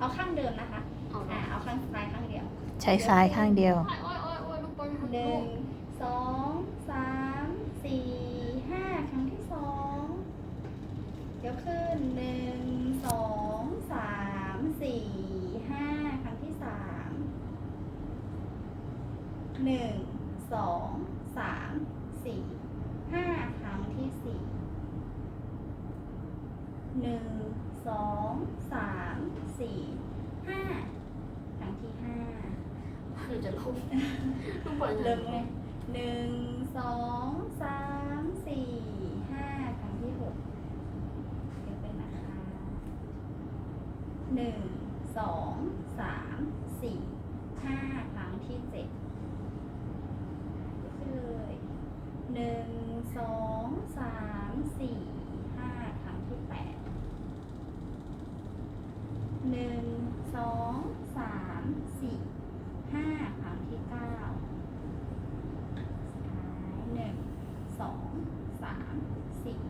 เอาข้างเดิมนะคะเอาอ่าเอาข้างซ้ายข้างเดียว ใช้ซ้ายข้างเดียวโอ้ยโอ้ยโอ้ยโอ้ยลูกบอลหนึ่งสองสามสี่ห้าครั้งที่สองยกขึ้นหนึ่งสองสามสี่ห้าครั้งที่สามหนึ่งสองสามสี่ห้าครั้งที่สี่หนึ่งสองสาม สี่ห้าครั้งที่ห้าหนูจะลูกลูกบอลเริ่มเลยหนึ่งสองสามสี่ห้าครั้งที่หกเดี๋ยวเป็นนะคะหนึ่งสองสามสี่ห้าครั้งที่เจ็ดขึ้นเลยหนึ่งสองสามสี่ห้าครั้งที่แปด หนึ่งสองสามสี่ห้าครั้งที่เก้าสุดท้ายหนึ่งสองสามสี่